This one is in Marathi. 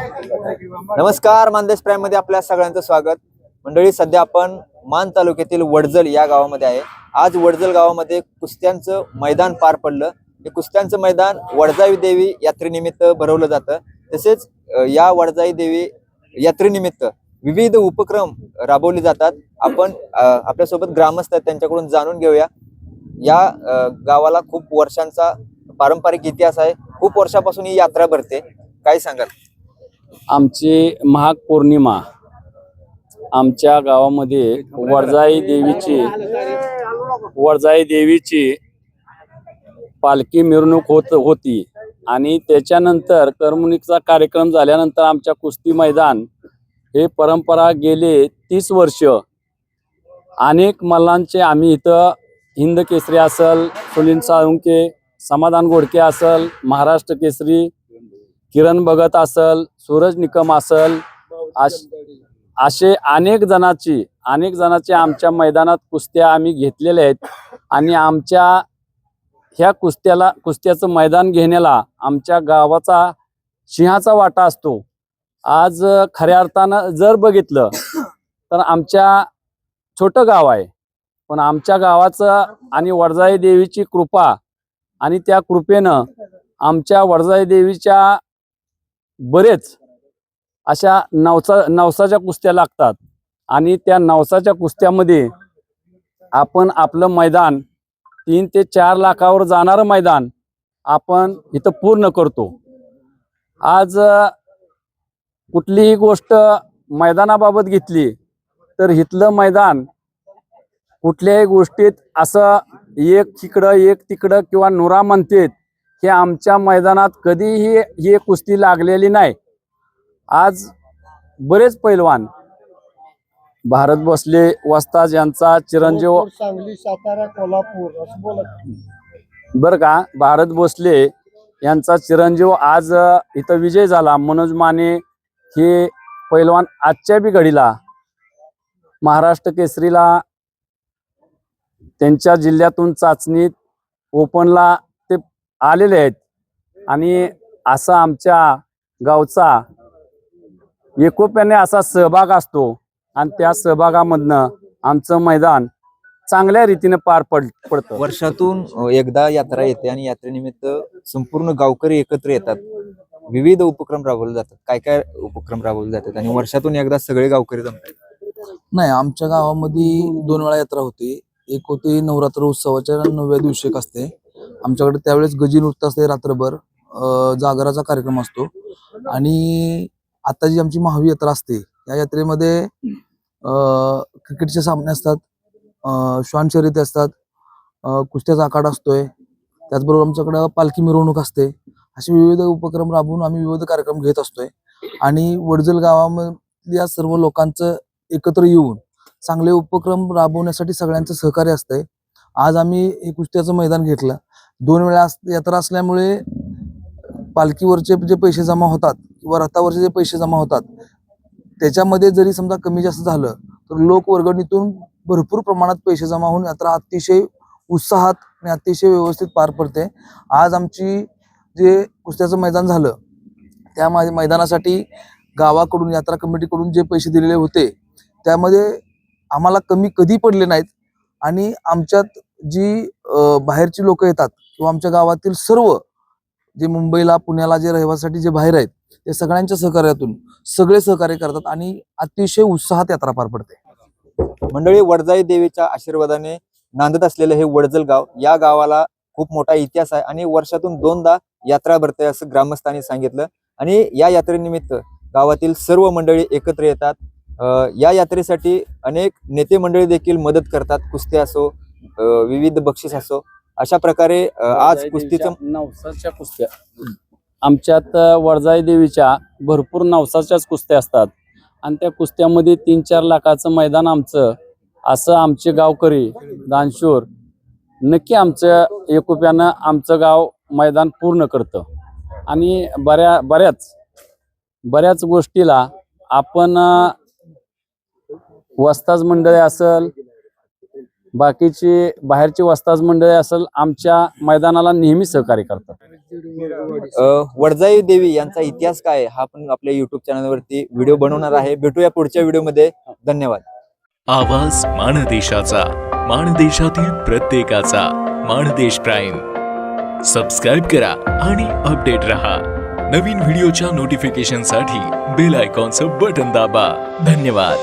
नमस्कार मानदेश प्राईममध्ये आपल्या सगळ्यांचं स्वागत. मंडळी सध्या आपण मान तालुक्यातील वडजल या गावामध्ये आहे. आज वडजल गावामध्ये कुस्त्यांचं मैदान पार पडलं. हे कुस्त्यांचं मैदान वडजाई देवी यात्रेनिमित्त भरवलं जातं. तसेच या वडजाई देवी यात्रेनिमित्त विविध उपक्रम राबवले जातात. आपण आपल्यासोबत ग्रामस्थ आहेत त्यांच्याकडून जाणून घेऊया. या गावाला खूप वर्षांचा पारंपरिक इतिहास आहे. खूप वर्षापासून ही यात्रा भरते. काय सांगाल? आमची महाग पौर्णिमा आमच्या गावामध्ये वरजाई देवीची वरजाई देवीची पालखी मिरवणूक होत होती. आणि त्याच्यानंतर करमणुकीचा कार्यक्रम झाल्यानंतर आमच्या कुस्ती मैदान हे परंपरा गेले तीस वर्ष. अनेक मल्लांचे आम्ही इथं हिंद केसरी असल सुनील साळुंके समाधान गोडके असल महाराष्ट्र केसरी किरण भगत असल सूरज निकम असल असे अनेक जणांची अनेक जणांची आमच्या मैदानात कुस्त्या आम्ही घेतलेल्या आहेत. आणि आमच्या ह्या कुस्त्याला कुस्त्याचं मैदान घेण्याला आमच्या गावाचा सिंहाचा वाटा असतो. आज खऱ्या अर्थानं जर बघितलं तर आमच्या छोटं गाव आहे. पण आमच्या गावाचं आणि वडजाई देवीची कृपा आणि त्या कृपेनं आमच्या वडजाई देवीच्या बरेच अशा नवसा नवसाच्या कुस्त्या लागतात. आणि त्या नवसाच्या कुस्त्यामध्ये आपण आपलं मैदान तीन ते चार लाखावर जाणारं मैदान आपण इथं पूर्ण करतो. आज कुठलीही गोष्ट मैदानाबाबत घेतली तर इथलं मैदान कुठल्याही गोष्टीत असं एक तिकडं एक तिकडं किंवा नुरा म्हणतेत हे आमच्या मैदानात कधीही ही कुस्ती लागलेली नाही. आज बरेच पैलवान भारत भोसले वस्ताज यांचा चिरंजीव सांगली सातारा कोल्हापूर असं बोलत बर का भारत भोसले यांचा चिरंजीव आज इथं विजय झाला. मनोज माने हे पैलवान आजच्या बी घडीला महाराष्ट्र केसरीला त्यांच्या जिल्ह्यातून चाचणीत ओपनला आलेले आहेत. आणि असा आमच्या गावचा एकोप्याने असा सहभाग असतो आणि त्या सहभागामधनं आमचं मैदान चांगल्या रीतीने पार पड पडतं. वर्षातून एकदा यात्रा येते आणि यात्रेनिमित्त संपूर्ण गावकरी एकत्र येतात. विविध उपक्रम राबवले जातात. काय काय उपक्रम राबवले जातात आणि वर्षातून एकदा सगळे गावकरी जमतात? नाही आमच्या गावामध्ये दोन वेळा यात्रा होते. एक होती नवरात्र उत्सवाच्या नवव्या दिवशी एक असते. आमच्याकडे त्यावेळेस गजी नृत्य असते रात्रभर जागराचा कार्यक्रम असतो. आणि आता जी आमची महावी यात्रा असते या यात्रेमध्ये क्रिकेटचे सामने असतात श्वान शर्यती असतात कुस्त्याचा आखाडा असतोय त्याचबरोबर आमच्याकडं पालखी मिरवणूक असते असे विविध उपक्रम राबवून आम्ही विविध कार्यक्रम घेत असतोय. आणि वडजल गावामधल्या सर्व लोकांचं एकत्र येऊन चांगले उपक्रम राबवण्यासाठी सगळ्यांचं सहकार्य असतंय. आज आम्ही हे कुस्त्याचं मैदान घेतलं. दोन वेळा यात्रा असल्यामुळे पालखीवरचे जे पैसे जमा होतात किंवा रथावरचे जे पैसे जमा होतात त्याच्यामध्ये जरी समजा कमी जास्त झालं तर लोक वर्गणीतून भरपूर प्रमाणात पैसे जमा होऊन यात्रा अतिशय उत्साहात आणि अतिशय व्यवस्थित पार पडते. आज आमची जे कुस्त्याचं मैदान झालं त्या मा मैदानासाठी गावाकडून यात्रा कमिटीकडून जे पैसे दिलेले होते त्यामध्ये आम्हाला कमी कधी पडले नाहीत आणि आमच्यात जी बाहेरची लोक येतात किंवा आमच्या गावातील सर्व जे मुंबईला पुण्याला जे रहिवासाठी जे बाहेर आहेत ते सगळ्यांच्या सहकार्यातून सगळे सहकार्य करतात आणि अतिशय उत्साहात यात्रा पार पडते. मंडळी वडजाई देवीच्या आशीर्वादाने नांदत असलेलं हे वडजल गाव या गावाला खूप मोठा इतिहास आहे आणि वर्षातून दोनदा यात्रा भरते असं ग्रामस्थांनी सांगितलं. आणि या यात्रेनिमित्त गावातील सर्व मंडळी एकत्र येतात. या यात्रेसाठी अनेक नेते मंडळी देखील मदत करतात. कुस्ती असो विविध बक्षीस असो अशा प्रकारे आज कुस्तीचं नवसाच्या कुस्त्या. आमच्यात अ, वडजाई देवीच्या भरपूर नवसाच्याच कुस्त्या असतात. आणि त्या कुस्त्यामध्ये तीन चार लाखाचं मैदान आमचं असं आमचे गावकरी दानशूर नक्की आमचं एकोप्यानं आमचं गाव मैदान पूर्ण करतं. आणि बऱ्या बऱ्याच बऱ्याच गोष्टीला आपण वस्ताज मंडळी असल बाकीची बाहेरची वस्ताज मंडळी असेल आमच्या मैदानाला नेहमी सहकार्य करतात. वडजाई देवी यांचा इतिहास काय हा पण आपल्या युट्यूब चॅनलवरती व्हिडिओ बनवणार आहे. भेटूया पुढच्या व्हिडिओमध्ये धन्यवाद. आवाज माणदेशाचा माणदेशातील प्रत्येकाचा माणदेश प्राईम. सबस्क्राईब करा आणि अपडेट रहा. नवीन व्हिडिओच्या नोटिफिकेशनसाठी बेल आयकॉनचं बटन दाबा. धन्यवाद.